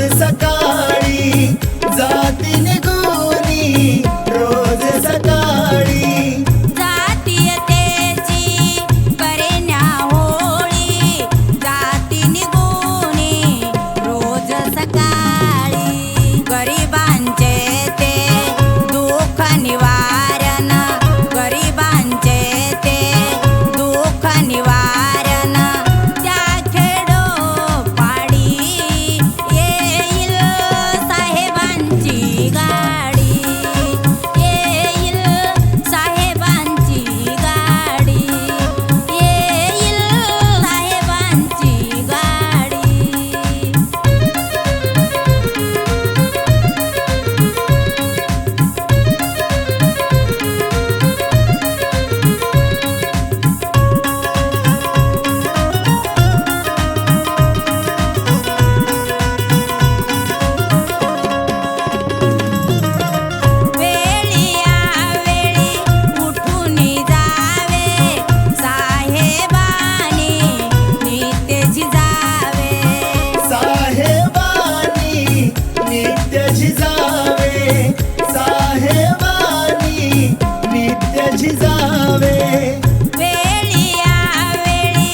आज सकाळी जाती जावे. वेळी वेळी